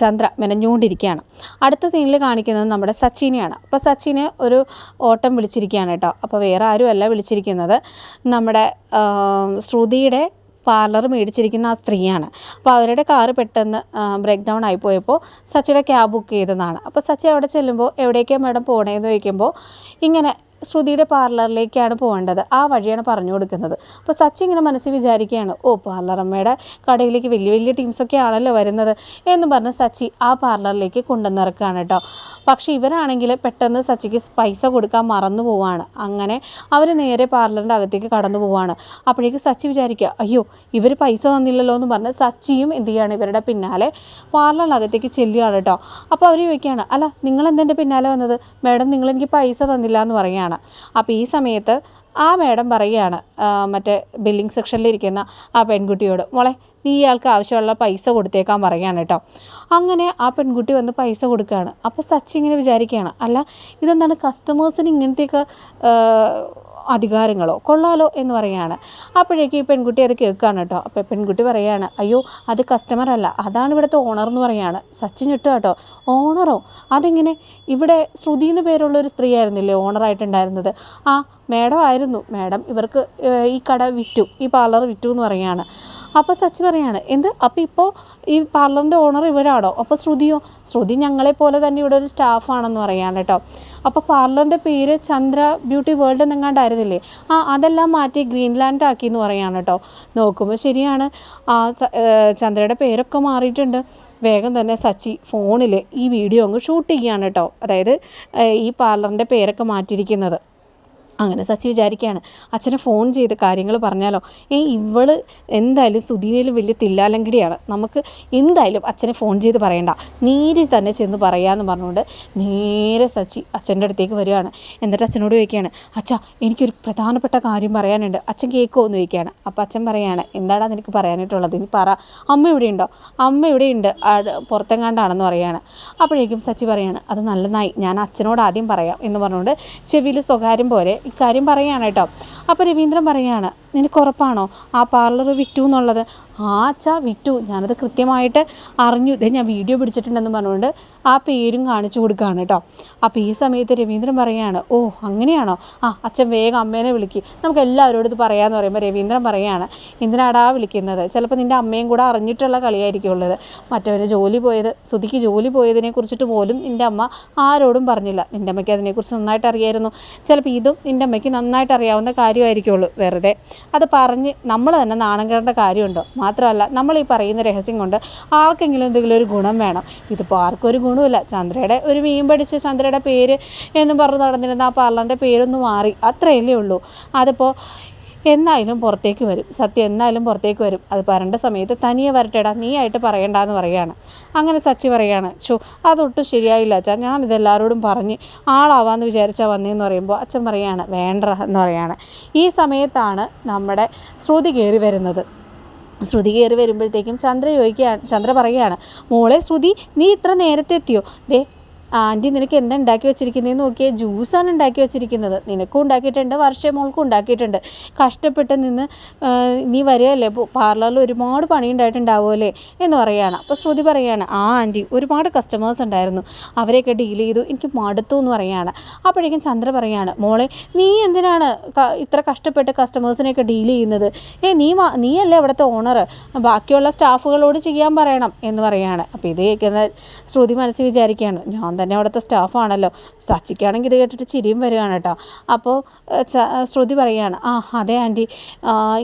ചന്ദ്ര മെനഞ്ഞുകൊണ്ടിരിക്കുകയാണ്. അടുത്ത സീനിൽ കാണിക്കുന്നത് നമ്മുടെ സച്ചിനെയാണ്. അപ്പോൾ സച്ചിനെ ഒരു ഓട്ടം വിളിച്ചിരിക്കുകയാണ് കേട്ടോ. അപ്പോൾ വേറെ ആരുമല്ല വിളിച്ചിരിക്കുന്നത്. നമ്മുടെ ശ്രുതിയുടെ പാർലർ മേടിച്ചിരിക്കുന്ന ആ സ്ത്രീയാണ്. അപ്പോൾ അവരുടെ കാറ് പെട്ടെന്ന് ബ്രേക്ക് ഡൗൺ ആയിപ്പോയപ്പോൾ സച്ചിയുടെ ക്യാബ് ബുക്ക് ചെയ്തതാണ്. അപ്പോൾ സച്ചി അവിടെ ചെല്ലുമ്പോൾ എവിടേക്കാണ് മാഡം പോകണേന്ന് ചോദിക്കുമ്പോൾ ഇങ്ങനെ ശ്രുതിയുടെ പാർലറിലേക്കാണ് പോകേണ്ടത്. ആ വഴിയാണ് പറഞ്ഞു കൊടുക്കുന്നത്. അപ്പോൾ സച്ചി ഇങ്ങനെ മനസ്സിൽ വിചാരിക്കുകയാണ് ഓ പാർലറമ്മയുടെ കടയിലേക്ക് വലിയ വലിയ ടീംസൊക്കെ ആണല്ലോ വരുന്നത് എന്ന് പറഞ്ഞ് സച്ചി ആ പാർലറിലേക്ക് കൊണ്ടുവന്നിറക്കുകയാണ് കേട്ടോ. പക്ഷേ ഇവരാണെങ്കിൽ പെട്ടെന്ന് സച്ചിക്ക് പൈസ കൊടുക്കാൻ മറന്നു പോവാണ്. അങ്ങനെ അവർ നേരെ പാർലറിന്റെ അകത്തേക്ക് കടന്നു പോവാണ്. അപ്പോഴേക്ക് സച്ചി വിചാരിക്കുക അയ്യോ ഇവർ പൈസ തന്നില്ലല്ലോ എന്ന് പറഞ്ഞ് സച്ചിയും എന്ത് ചെയ്യാണ് ഇവരുടെ പിന്നാലെ പാർലറിനകത്തേക്ക് ചെല്ലുകയാണ് കേട്ടോ. അപ്പോൾ അവർ ചോദിക്കുകയാണ് അല്ല നിങ്ങൾ എന്തെന്റെ പിന്നാലെ വന്നത്? മാഡം നിങ്ങൾ എനിക്ക് പൈസ തന്നില്ല എന്ന് പറയുകയാണ്. അപ്പോൾ ഈ സമയത്ത് ആ മാഡം പറയുകയാണ് മറ്റേ ബില്ലിംഗ് സെക്ഷനിലിരിക്കുന്ന ആ പെൺകുട്ടിയോട് മോളെ നീ ഇയാൾക്ക് ആവശ്യമുള്ള പൈസ കൊടുത്തേക്കാൻ പറയുകയാണ് കേട്ടോ. അങ്ങനെ ആ പെൺകുട്ടി വന്ന് പൈസ കൊടുക്കുകയാണ്. അപ്പോൾ സച്ചി ഇങ്ങനെ വിചാരിക്കുകയാണ് അല്ല ഇതെന്താണ് കസ്റ്റമേഴ്സിന് ഇങ്ങനത്തെയൊക്കെ അധികാരങ്ങളോ കൊള്ളാലോ എന്ന് പറയുകയാണ്. അപ്പോഴേക്ക് ഈ പെൺകുട്ടി അത് കേൾക്കുകയാണ് കേട്ടോ. അപ്പോൾ പെൺകുട്ടി പറയുകയാണ് അയ്യോ അത് കസ്റ്റമർ അല്ല. അതാണ് ഇവിടുത്തെ ഓണർ എന്ന് പറയുകയാണ്. സച്ചിൻ ചുട്ടു കേട്ടോ. ഓണറോ അതെങ്ങനെ? ഇവിടെ ശ്രുതി എന്ന് പേരുള്ള ഒരു സ്ത്രീ ആയിരുന്നില്ലേ ഓണറായിട്ടുണ്ടായിരുന്നത് ആ മേഡം ആയിരുന്നു. മേഡം ഇവർക്ക് ഈ കട വിറ്റു. ഈ പാർലർ വിറ്റു എന്ന് പറയുകയാണ്. അപ്പോൾ സച്ചി പറയാണ് എന്ത്? അപ്പോൾ ഇപ്പോൾ ഈ പാർലറിന്റെ ഓണർ ഇവരാണോ? അപ്പോൾ ശ്രുതിയോ ശ്രുതി ഞങ്ങളെ പോലെ തന്നെ ഇവിടെ ഒരു സ്റ്റാഫാണെന്ന് പറയാണ് കേട്ടോ അപ്പോൾ പാർലറിന്റെ പേര് ചന്ദ്ര ബ്യൂട്ടി വേൾഡ് എന്നെങ്ങാണ്ടായിരുന്നില്ലേ? ആ അതെല്ലാം മാറ്റി ഗ്രീൻലാൻഡ് ആക്കി എന്ന് പറയാണ് കേട്ടോ നോക്കുമ്പോൾ ശരിയാണ് ആ ചന്ദ്രയുടെ പേരൊക്കെ മാറിയിട്ടുണ്ട്. വേഗം തന്നെ സച്ചി ഫോണിൽ ഈ വീഡിയോ അങ്ങ് ഷൂട്ട് ചെയ്യുകയാണ് കേട്ടോ അതായത് ഈ പാർലറിന്റെ പേരൊക്കെ മാറ്റിയിരിക്കുന്നത്. അങ്ങനെ സച്ചി വിചാരിക്കുകയാണ്. അച്ഛനെ ഫോൺ ചെയ്ത് കാര്യങ്ങൾ പറഞ്ഞാലോ? ഏ ഇവൾ എന്തായാലും സുധീനയിലും വലിയ തില്ലാലങ്കടിയാണ്. നമുക്ക് എന്തായാലും അച്ഛനെ ഫോൺ ചെയ്ത് പറയണ്ട. നേരെ തന്നെ ചെന്ന് പറയാമെന്ന് പറഞ്ഞുകൊണ്ട് നേരെ സച്ചി അച്ഛന്റെ അടുത്തേക്ക് വരികയാണ്. എന്നിട്ട് അച്ഛനോട് ചോദിക്കുകയാണ് അച്ഛാ എനിക്കൊരു പ്രധാനപ്പെട്ട കാര്യം പറയാനുണ്ട്. അച്ഛൻ കേൾക്കുമോ എന്ന് ചോദിക്കുകയാണ്. അപ്പോൾ അച്ഛൻ പറയാണ് എന്താടാ നിനക്ക് പറയാനായിട്ടുള്ളത്? ഇനി പറ. അമ്മ ഇവിടെ ഉണ്ടോ അമ്മ ഇവിടെയുണ്ട്. ഉണ്ട് പുറത്തെങ്ങാണ്ടാണെന്ന് പറയാണ്. അപ്പോഴേക്കും സച്ചി പറയാണ് അത് നല്ലതായി. ഞാൻ അച്ഛനോട് ആദ്യം പറയാം. എന്ന് പറഞ്ഞുകൊണ്ട് ചെവിയിൽ സ്വകാര്യം പോലെ ഇക്കാര്യം പറയുകയാണ് കേട്ടോ. അപ്പോൾ രവീന്ദ്രൻ പറയാണ് നിനക്ക് ഉറപ്പാണോ ആ പാർലർ വിറ്റു എന്നുള്ളത്. ആ അച്ഛാ വിറ്റു. ഞാനത് കൃത്യമായിട്ട് അറിഞ്ഞു. ഇതേ ഞാൻ വീഡിയോ പിടിച്ചിട്ടുണ്ടെന്ന് പറഞ്ഞുകൊണ്ട് ആ പേരും കാണിച്ചു കൊടുക്കുകയാണ് കേട്ടോ. അപ്പോൾ ഈ സമയത്ത് രവീന്ദ്രൻ പറയുകയാണ് ഓ അങ്ങനെയാണോ? ആ അച്ഛൻ വേഗം അമ്മേനെ വിളിക്ക്. നമുക്ക് എല്ലാവരോടും ഇത് പറയാമെന്ന് പറയുമ്പോൾ രവീന്ദ്രൻ പറയുകയാണ് എന്തിനാടാ വിളിക്കുന്നത്? ചിലപ്പോൾ നിന്റെ അമ്മയും കൂടെ അറിഞ്ഞിട്ടുള്ള കളിയായിരിക്കും ഉള്ളത്. മറ്റവർ ജോലി പോയത് സുധിക്ക് ജോലി പോയതിനെ കുറിച്ചിട്ട് പോലും നിന്റെ അമ്മ ആരോടും പറഞ്ഞില്ല. നിന്റെ അമ്മയ്ക്ക് അതിനെക്കുറിച്ച് നന്നായിട്ട് അറിയായിരുന്നു. ചിലപ്പോൾ ഇതും നിന്റെ അമ്മയ്ക്ക് നന്നായിട്ട് അറിയാവുന്ന കാര്യമായിരിക്കുള്ളൂ. വെറുതെ അത് പറഞ്ഞ് നമ്മൾ തന്നെ നാണം കേടേണ്ട കാര്യമുണ്ടോ? മാത്രമല്ല നമ്മൾ ഈ പറയുന്ന രഹസ്യം കൊണ്ട് ആർക്കെങ്കിലും എന്തെങ്കിലും ഒരു ഗുണം വേണം. ഇതിപ്പോൾ ആർക്കും ഒരു ഗുണമില്ല ചന്ദ്രയുടെ ഒരു മീൻ പഠിച്ച് ചന്ദ്രയുടെ പേര് എന്നും പറഞ്ഞ് നടന്നിരുന്ന ആ പാർലറിന്റെ പേരൊന്ന് മാറി. അത്രയല്ലേ ഉള്ളൂ. അതിപ്പോൾ എന്നായാലും പുറത്തേക്ക് വരും. സത്യം എന്നായാലും പുറത്തേക്ക് വരും. അത് പറയേണ്ട സമയത്ത് തനിയെ വരട്ടെടാ നീ ആയിട്ട് പറയണ്ടെന്ന് പറയുകയാണ് അങ്ങനെ സച്ചി പറയുകയാണ് ചോ അതൊട്ടും ശരിയായില്ല അച്ഛാ. ഞാനിതെല്ലാവരോടും പറഞ്ഞ് ആളാവാന്ന് വിചാരിച്ചാൽ വന്നേന്ന് പറയുമ്പോൾ അച്ഛൻ പറയാണ് വേണ്ട എന്ന് പറയുകയാണ് ഈ സമയത്താണ് നമ്മുടെ ശ്രുതി കയറി വരുന്നത്. ശ്രുതി കയറി വരുമ്പോഴത്തേക്കും ചന്ദ്ര ചോദിക്കുകയാണ് ചന്ദ്ര പറയുകയാണ് മോളെ ശ്രുതി നീ ഇത്ര നേരത്തെ എത്തിയോ ദേ ആന്റി നിനക്ക് എന്താ ഉണ്ടാക്കി വെച്ചിരിക്കുന്നതെന്ന് നോക്കിയാൽ ജ്യൂസാണ് ഉണ്ടാക്കി വെച്ചിരിക്കുന്നത്. നിനക്കും ഉണ്ടാക്കിയിട്ടുണ്ട് വർഷം മോൾക്കും ഉണ്ടാക്കിയിട്ടുണ്ട്. കഷ്ടപ്പെട്ട് നിന്ന് നീ വരികയല്ലേ? പാർലറിൽ ഒരുപാട് പണി ഉണ്ടായിട്ടുണ്ടാവുമല്ലേ എന്ന് പറയുകയാണ് അപ്പോൾ ശ്രുതി പറയുകയാണ് ആ ആന്റി ഒരുപാട് കസ്റ്റമേഴ്സ് ഉണ്ടായിരുന്നു. അവരെയൊക്കെ ഡീൽ ചെയ്തു. എനിക്ക് മടുത്തു എന്ന് പറയുകയാണ് അപ്പോഴേക്കും ചന്ദ്ര പറയുകയാണ് മോളെ നീ എന്തിനാണ് ഇത്ര കഷ്ടപ്പെട്ട് കസ്റ്റമേഴ്സിനെയൊക്കെ ഡീൽ ചെയ്യുന്നത്? ഏ നീ നീയല്ലേ അവിടുത്തെ ഓണർ ബാക്കിയുള്ള സ്റ്റാഫുകളോട് ചെയ്യാൻ പറയണം എന്ന് പറയുകയാണ് അപ്പോൾ ഇത് കേൾക്കുന്ന ശ്രുതി മനസ്സിൽ വിചാരിക്കുകയാണ് ഞാൻ തന്നെ അവിടുത്തെ സ്റ്റാഫാണല്ലോ. സച്ചിക്കാണെങ്കിൽ ഇത് കേട്ടിട്ട് ചിരിയും വരികയാണ് കേട്ടോ. അപ്പോൾ ശ്രുതി പറയുകയാണ് ആ അതെ ആന്റി.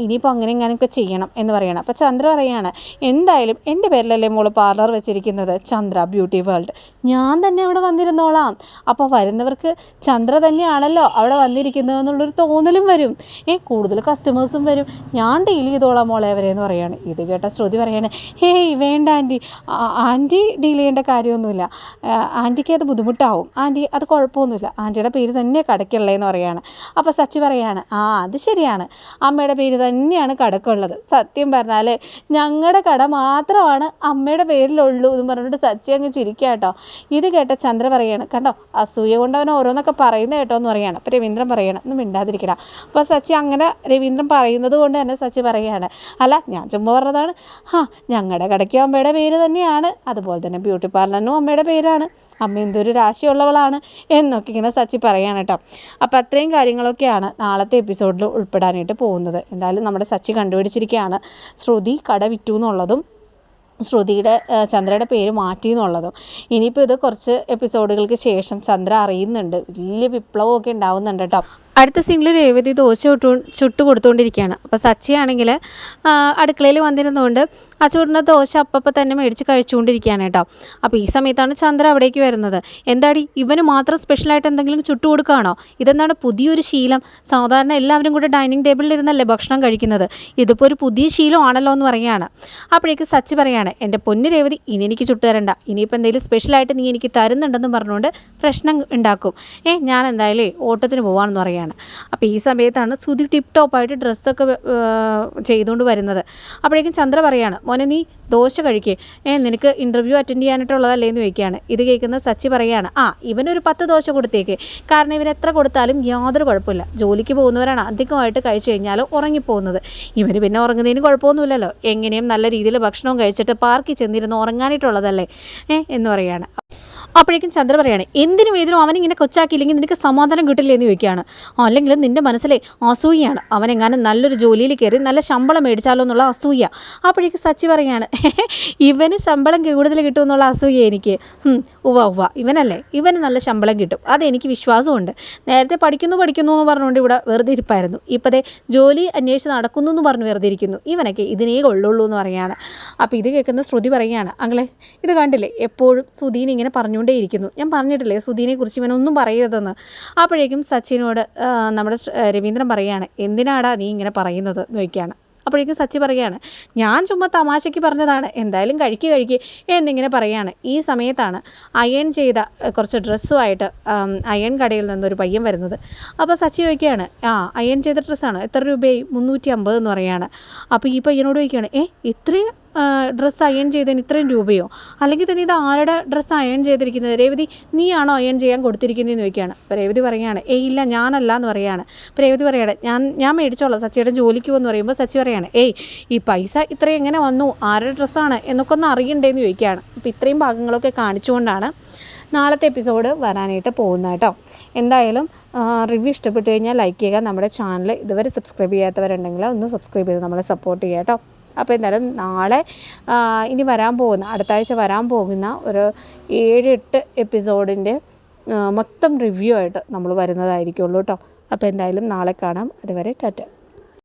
ഇനിയിപ്പോൾ അങ്ങനെ ഇങ്ങനെയൊക്കെ ചെയ്യണം എന്ന് പറയണം അപ്പോൾ ചന്ദ്ര പറയുകയാണ് എന്തായാലും എന്റെ പേരിലല്ലേ മോൾ പാർലർ വെച്ചിരിക്കുന്നത്? ചന്ദ്ര ബ്യൂട്ടി വേൾഡ് ഞാൻ തന്നെ അവിടെ വന്നിരുന്നോളാം. അപ്പോൾ വരുന്നവർക്ക് ചന്ദ്ര തന്നെയാണല്ലോ അവിടെ വന്നിരിക്കുന്നത് എന്നുള്ളൊരു തോന്നലും വരും. ഏ കൂടുതൽ കസ്റ്റമേഴ്സും വരും. ഞാൻ ഡീൽ ചെയ്തോളാം മോളെ അവരെ എന്ന് പറയാണ് ഇത് കേട്ട ശ്രുതി പറയാണ് ഹേയ് വേണ്ട ആന്റി. ആന്റി ഡീൽ ചെയ്യേണ്ട കാര്യമൊന്നുമില്ല. ആ, ആന്റിക്ക് അത് ബുദ്ധിമുട്ടാവും. ആന്റി അത് കുഴപ്പമൊന്നുമില്ല. ആന്റിയുടെ പേര് തന്നെ കടയ്ക്കുള്ളേ എന്ന് പറയാണ്. അപ്പോൾ സച്ചി പറയാണ് ആ അത് ശരിയാണ്. അമ്മയുടെ പേര് തന്നെയാണ് കടക്കുള്ളത്. സത്യം പറഞ്ഞാൽ ഞങ്ങളുടെ കട മാത്രമാണ് അമ്മയുടെ പേരിലുള്ളൂ എന്ന് പറഞ്ഞിട്ട് സച്ചി അങ്ങ് ചിരിക്കുക കേട്ടോ ഇത് കേട്ട ചന്ദ്ര പറയാണ് കണ്ടോ അസൂയ കൊണ്ട് അവൻ ഓരോന്നൊക്കെ പറയുന്നത് കേട്ടോ എന്ന് പറയാണ്. അപ്പോൾ രവീന്ദ്രൻ പറയണം ഒന്നും മിണ്ടാതിരിക്കടാ. അപ്പോൾ സച്ചി അങ്ങനെ രവീന്ദ്രൻ പറയുന്നത് കൊണ്ട് തന്നെ സച്ചി പറയാണ് അല്ല ഞാൻ ചുമ്മാ പറഞ്ഞതാണ്. ഹാ ഞങ്ങളുടെ കടയ്ക്ക് അമ്മയുടെ പേര് തന്നെയാണ്. അതുപോലെ തന്നെ ബ്യൂട്ടി പാർലറിനും അമ്മയുടെ പേരാണ്. അമ്മ എന്തൊരു രാശിയുള്ളവളാണ് എന്നൊക്കെ ഇങ്ങനെ സച്ചി പറയാണ് കേട്ടോ. അപ്പോൾ അത്രയും കാര്യങ്ങളൊക്കെയാണ് നാളത്തെ എപ്പിസോഡിൽ ഉൾപ്പെടാനായിട്ട് പോകുന്നത്. എന്തായാലും നമ്മുടെ സച്ചി കണ്ടുപിടിച്ചിരിക്കുകയാണ്. ശ്രുതി കട വിറ്റു എന്നുള്ളതും ശ്രുതിയുടെ ചന്ദ്രയുടെ പേര് മാറ്റി എന്നുള്ളതും. ഇനിയിപ്പോൾ ഇത് കുറച്ച് എപ്പിസോഡുകൾക്ക് ശേഷം ചന്ദ്ര അറിയുന്നുണ്ട്. വലിയ വിപ്ലവമൊക്കെ ഉണ്ടാവുന്നുണ്ട് കേട്ടോ. അടുത്ത സീനിൽ രേവതി ദോശ ചുട്ടു ചുട്ട് കൊടുത്തുകൊണ്ടിരിക്കുകയാണ് അപ്പോൾ സച്ചിയാണെങ്കിൽ അടുക്കളയിൽ വന്നിരുന്നുകൊണ്ട് ആ ചൂടിന്റെ ദോശ അപ്പപ്പം തന്നെ മേടിച്ച് കഴിച്ചുകൊണ്ടിരിക്കുകയാണ് കേട്ടോ. അപ്പോൾ ഈ സമയത്താണ് ചന്ദ്ര അവിടേക്ക് വരുന്നത്. എന്താടി ഇവന് മാത്രം സ്പെഷ്യലായിട്ട് എന്തെങ്കിലും ചുട്ടു കൊടുക്കുകയാണോ? ഇതെന്താണ് പുതിയൊരു ശീലം? സാധാരണ എല്ലാവരും കൂടെ ഡൈനിങ് ടേബിളിൽ ഇരുന്നല്ലേ ഭക്ഷണം കഴിക്കുന്നത്? ഇതിപ്പോൾ ഒരു പുതിയ ശീലമാണല്ലോ എന്ന് പറയുകയാണ്. അപ്പോഴേക്ക് സച്ചി പറയുകയാണ് എന്റെ പൊന്നു രേവതി ഇനി എനിക്ക് ചുട്ടു തരണ്ട. ഇനിയിപ്പോൾ എന്തെങ്കിലും സ്പെഷ്യലായിട്ട് നീ എനിക്ക് തരുന്നുണ്ടെന്ന് പറഞ്ഞുകൊണ്ട് പ്രശ്നം ഉണ്ടാക്കും. ഏ ഞാൻ എന്തായാലും ഓട്ടത്തിന് പോവാണെന്ന് പറയുകയാണ് അപ്പോൾ ഈ സമയത്താണ് സുധി ടിപ്പ് ടോപ്പായിട്ട് ഡ്രസ്സൊക്കെ ചെയ്തുകൊണ്ട് വരുന്നത്. അപ്പോഴേക്കും ചന്ദ്ര പറയാണ് മോനെ നീ ദോശ കഴിക്കേ. ഏ നിനക്ക് ഇന്റർവ്യൂ അറ്റൻഡ് ചെയ്യാനായിട്ടുള്ളതല്ലേ എന്ന് ചോദിക്കുകയാണ്. ഇത് കേൾക്കുന്ന സച്ചി പറയാണ് ആ ഇവനൊരു പത്ത് ദോശ കൊടുത്തേക്ക്. കാരണം ഇവൻ എത്ര കൊടുത്താലും യാതൊരു കുഴപ്പമില്ല. ജോലിക്ക് പോകുന്നവരാണ് അധികമായിട്ട് കഴിച്ചു കഴിഞ്ഞാൽ ഉറങ്ങിപ്പോകുന്നത്. ഇവന് പിന്നെ ഉറങ്ങുന്നതിന് കുഴപ്പമൊന്നുമില്ലല്ലോ. എങ്ങനെയും നല്ല രീതിയിൽ ഭക്ഷണവും കഴിച്ചിട്ട് പാർക്കിൽ ചെന്നിരുന്ന് ഉറങ്ങാനായിട്ടുള്ളതല്ലേ? ഏ എന്ന് പറയുകയാണ് അപ്പോഴേക്കും ചന്ദ്ര പറയാണ് എന്തിനും ഏതിനും അവനിങ്ങനെ കൊച്ചാക്കിയില്ലെങ്കിൽ നിനക്ക് സമാധാനം കിട്ടില്ല? എന്ന് ചോദിക്കുകയാണ്. അല്ലെങ്കിൽ നിന്റെ മനസ്സിലെ അസൂയാണ് അവനെങ്ങാനും നല്ലൊരു ജോലിയിൽ കയറി നല്ല ശമ്പളം മേടിച്ചാലോ എന്നുള്ള അസൂയ. അപ്പോഴേക്ക് സച്ചി പറയാണ് ഇവന് ശമ്പളം കൂടുതൽ കിട്ടും എന്നുള്ള അസൂയ എനിക്ക്. ഉവ ഉവ്വ ഇവനല്ലേ ഇവന് നല്ല ശമ്പളം കിട്ടും. അതെനിക്ക് വിശ്വാസമുണ്ട്. നേരത്തെ പഠിക്കുന്നു പഠിക്കുന്നു എന്ന് പറഞ്ഞുകൊണ്ട് ഇവിടെ വെറുതെ ഇരിപ്പായിരുന്നു. ഇപ്പോഴത്തെ ജോലി അന്വേഷിച്ച് നടക്കുന്നു എന്ന് പറഞ്ഞ് വെറുതെ ഇരിക്കുന്നു. ഇവനൊക്കെ ഇതിനേ കൊള്ളുള്ളൂ എന്ന് പറയുകയാണ്. അപ്പോൾ ഇത് കേൾക്കുന്ന ശ്രുതി പറയുകയാണ് അങ്ങളെ ഇത് കണ്ടില്ലേ? എപ്പോഴും സുധീൻ ഇങ്ങനെ പറഞ്ഞുകൊണ്ടേയിരിക്കുന്നു. ഞാൻ പറഞ്ഞിട്ടില്ലേ സുധീനെ കുറിച്ച് ഇവനൊന്നും പറയരുതെന്ന്. അപ്പോഴേക്കും സച്ചിനോട് നമ്മുടെ രവീന്ദ്രൻ പറയുകയാണ് എന്തിനാടാ നീ ഇങ്ങനെ പറയുന്നത്? നോക്കിയാണ് അപ്പോഴേക്കും സച്ചി പറയുകയാണ് ഞാൻ ചുമ്മാ തമാശയ്ക്ക് പറഞ്ഞതാണ് എന്തായാലും കഴിക്കുക കഴിക്കുക എന്നിങ്ങനെ പറയുകയാണ്. ഈ സമയത്താണ് അയൺ ചെയ്ത കുറച്ച് ഡ്രസ്സുമായിട്ട് അയൺ കടയിൽ നിന്നൊരു പയ്യൻ വരുന്നത്. അപ്പോൾ സച്ചി ചോദിക്കുകയാണ് ആ അയൺ ചെയ്ത ഡ്രസ്സാണ്? എത്ര രൂപയായി? മുന്നൂറ്റി അമ്പത് എന്ന് പറയുകയാണ്. അപ്പോൾ ഈ പയ്യനോട് ചോദിക്കുകയാണ് ഏ ഇത്രയും ഡ്രസ്സ് അയൺ ചെയ്തതിന് ഇത്രയും രൂപയോ? അല്ലെങ്കിൽ തന്നെ ഇത് ആരുടെ ഡ്രസ്സ് അയൺ ചെയ്തിരിക്കുന്നത്? രേവതി നീയാണോ അയൺ ചെയ്യാൻ കൊടുത്തിരിക്കുന്നതെന്ന് ചോദിക്കുകയാണ്. അപ്പോൾ രേവതി പറയുകയാണ് ഏ ഇല്ല ഞാനല്ല എന്ന് പറയുകയാണ്. അപ്പോൾ രേവതി പറയുകയാണ് ഞാൻ ഞാൻ മേടിച്ചോളാം. സച്ചിയുടെ ജോലിക്ക് പോകുമെന്ന് പറയുമ്പോൾ സച്ചി പറയുകയാണ് ഏയ് ഈ പൈസ ഇത്രയും എങ്ങനെ വന്നു? ആരുടെ ഡ്രസ്സാണ് എന്നൊക്കെ ഒന്ന് അറിയണ്ടേന്ന് ചോദിക്കുകയാണ്. അപ്പോൾ ഇത്രയും ഭാഗങ്ങളൊക്കെ കാണിച്ചുകൊണ്ടാണ് നാളത്തെ എപ്പിസോഡ് വരാനായിട്ട് പോകുന്നത് കേട്ടോ. എന്തായാലും റിവ്യൂ ഇഷ്ടപ്പെട്ടു കഴിഞ്ഞാൽ ലൈക്ക് ചെയ്യുക. നമ്മുടെ ചാനൽ ഇതുവരെ സബ്സ്ക്രൈബ് ചെയ്യാത്തവരുണ്ടെങ്കിൽ ഒന്ന് സബ്സ്ക്രൈബ് ചെയ്ത് നമ്മളെ സപ്പോർട്ട് ചെയ്യുക കേട്ടോ. അപ്പോൾ എന്തായാലും നാളെ ഇനി വരാൻ പോകുന്ന അടുത്ത ആഴ്ച വരാൻ പോകുന്ന ഒരു ഏഴെട്ട് എപ്പിസോഡിന്റെ മൊത്തം റിവ്യൂ ആയിട്ട് നമ്മൾ വരുന്നതായിരിക്കുള്ളൂ കേട്ടോ. അപ്പോൾ എന്തായാലും നാളെ കാണാം. അതുവരെ ടാറ്റ.